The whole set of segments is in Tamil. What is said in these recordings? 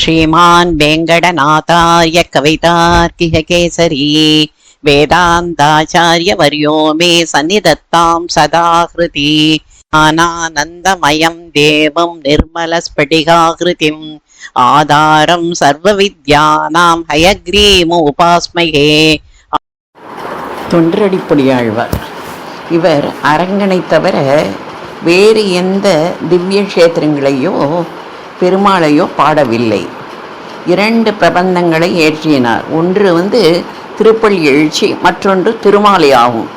श्रीमान् वेङ्कटनाथार्य कवितार्किहकेसरी वेदान्ताचार्यवर्यो मे सन्निधत्तां सदा हृति आनानन्दमयं देवं निर्मलस्फटिकाकृतिम् आधारं सर्वविद्यानां हयग्रीमुपास्महे தொண்டரடிப்படியாழ்வார் இவர் அரங்கனை தவிர வேறு எந்த திவ்ய கஷேத்திரங்களையோ பெருமாளையோ பாடவில்லை. இரண்டு பிரபந்தங்களை ஏற்றினார். ஒன்று வந்து திருப்பள்ளி எழுச்சி மற்றொன்று திருமாலை ஆகும்.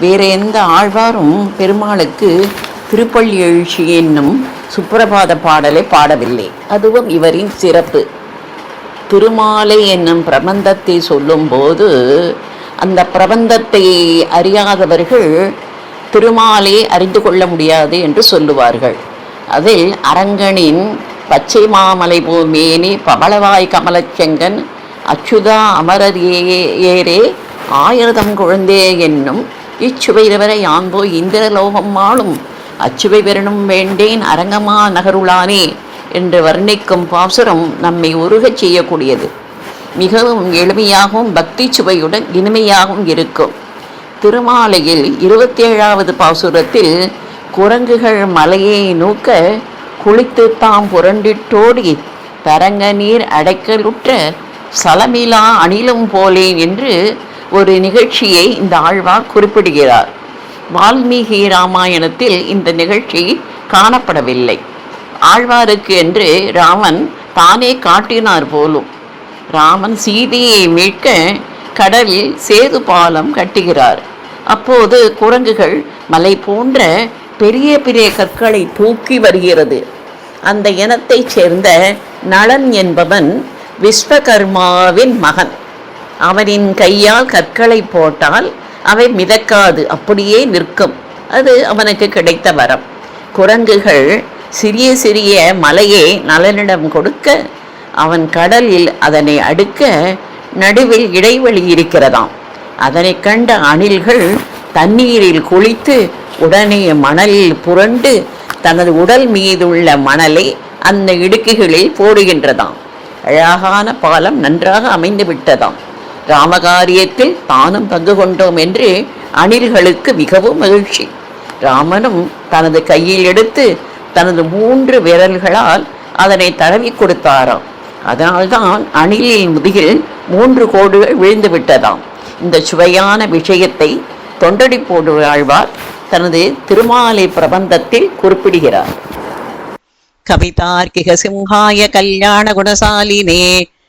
வேறு எந்த ஆழ்வாரும் பெருமாளுக்கு திருப்பள்ளி எழுச்சி என்னும் சுப்பிரபாத பாடலை பாடவில்லை. அதுவும் இவரின் சிறப்பு. திருமாலை என்னும் பிரபந்தத்தை சொல்லும்போது அந்த பிரபந்தத்தை அறியாதவர்கள் திருமாலை அறிந்து கொள்ள முடியாது என்று சொல்லுவார்கள். அதில் அரங்கனின் பச்சை மாமலை பூமேனி பவளவாய் கமலச்செங்கன் அச்சுதா அமரர் ஏரே ஆயிரதம் குழந்தே என்னும் இச்சுவைதவரை யான்போ இந்திரலோகம் ஆளும் அச்சுவை பெறணும் வேண்டேன் அரங்கமா நகருளானே என்று வர்ணிக்கும் பாசுரம் நம்மை உருகச் செய்யக்கூடியது. மிகவும் எளிமையாகவும் பக்தி சுவையுடன் இனிமையாகவும் இருக்கும். திருமாலையில் இருபத்தேழாவது பாசுரத்தில் குரங்குகள் மலையை நோக்க குளித்து தாம் புரண்டிட்டோடி தரங்க நீர் அடைக்கலுற்ற சலமிலா அணிலும் போலேன் என்று ஒரு நிகழ்ச்சியை இந்த ஆழ்வார் குறிப்பிடுகிறார். வால்மீகி ராமாயணத்தில் இந்த நிகழ்ச்சி காணப்படவில்லை. ஆழ்வாருக்கு என்று ராமன் தானே காட்டினார் போலும். ராமன் சீதையை மீட்க கடலில் சேது பாலம் கட்டுகிறார். அப்போது குரங்குகள் மலை போன்ற பெரிய பெரிய கற்களை தூக்கி வருகிறது. அந்த இனத்தைச் சேர்ந்த நளன் என்பவன் விஸ்வகர்மாவின் மகன். அவனின் கையால் கற்களை போட்டால் அவை மிதக்காது அப்படியே நிற்கும். அது அவனுக்கு கிடைத்த வரம். குரங்குகள் சிறிய சிறிய மலையை நலனிடம் கொடுக்க அவன் கடலில் அதனை அடுக்க நடுவில் இடைவெளி இருக்கிறதாம். அதனை கண்ட அணில்கள் தண்ணீரில் குளித்து உடனே மணலில் புரண்டு தனது உடல் மீதுள்ள மணலை அந்த இடுக்குகளில் போடுகின்றதாம். அழகான பாலம் நன்றாக அமைந்து விட்டதாம். ராமகாரியத்தில் தானும் பங்கு கொண்டோம் என்று அணில்களுக்கு மிகவும் மகிழ்ச்சி. ராமனும் தனது கையில் எடுத்து தனது மூன்று விரல்களால் அதனை தடவி கொடுத்தாராம். அதனால்தான் அணிலின் முதுகில் மூன்று கோடுகள் விழுந்து விட்டதாம். இந்த சுவையான விஷயத்தை தொண்டடி போடுவாழ்வார் தனது திருமாலை பிரபந்தத்தில் குறிப்பிடுகிறார். கவிதார்க்கிக சிம்ஹாய கல்யாண குணசாலினே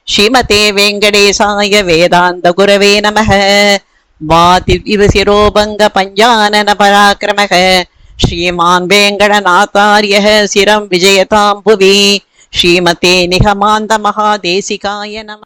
ஸ்ரீமதே வெங்கடேசாய வேதாந்த குரவே நமக. வாதி இது சிரோபங்க பஞ்சானன பராக்கிரமக ஸ்ரீமான் வேங்கடநாத்தாரிய சிரம் விஜயதாம்புவி. ஸ்ரீமதே நிகமாந்த மகாதேசிகாய நம